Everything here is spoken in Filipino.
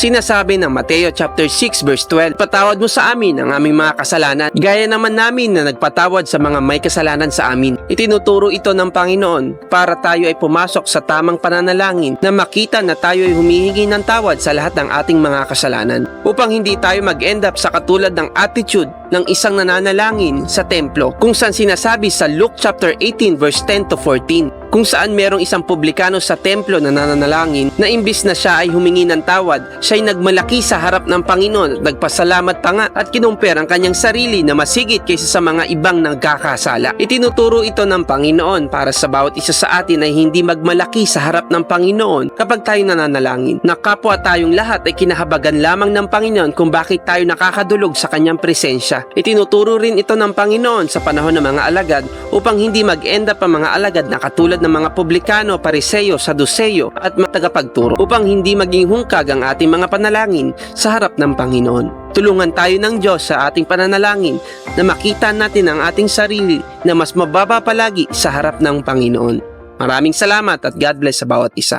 Sinasabi ng Mateo chapter 6 verse 12, Patawad mo sa amin ang aming mga kasalanan, gaya naman namin na nagpatawad sa mga may kasalanan sa amin. Itinuturo ito ng Panginoon para tayo ay pumasok sa tamang pananalangin na makita na tayo ay humihingi ng tawad sa lahat ng ating mga kasalanan upang hindi tayo mag-end up sa katulad ng attitude ng isang nananalangin sa templo kung saan sinasabi sa Luke chapter 18 verse 10 to 14 kung saan merong isang publikano sa templo na nananalangin na imbis na siya ay humingi ng tawad, siya ay nagmalaki sa harap ng Panginoon at nagpasalamat pa nga at kinumpir ang kanyang sarili na masigit kaysa sa mga ibang nagkakasala. Itinuturo ito ng Panginoon para sa bawat isa sa atin ay hindi magmalaki sa harap ng Panginoon kapag tayo nananalangin. Na kapwa tayong lahat ay kinahabagan lamang ng Panginoon kung bakit tayo nakakadulog sa kanyang presensya. Itinuturo rin ito ng Panginoon sa panahon ng mga alagad upang hindi mag-end up ang mga alagad na katulad ng mga publikano, pariseyo, saduseyo at mga upang hindi maging hungkag ang ating mga panalangin sa harap ng Panginoon. Tulungan tayo ng Diyos sa ating pananalangin na makita natin ang ating sarili na mas mababa palagi sa harap ng Panginoon. Maraming salamat at God bless sa bawat isa.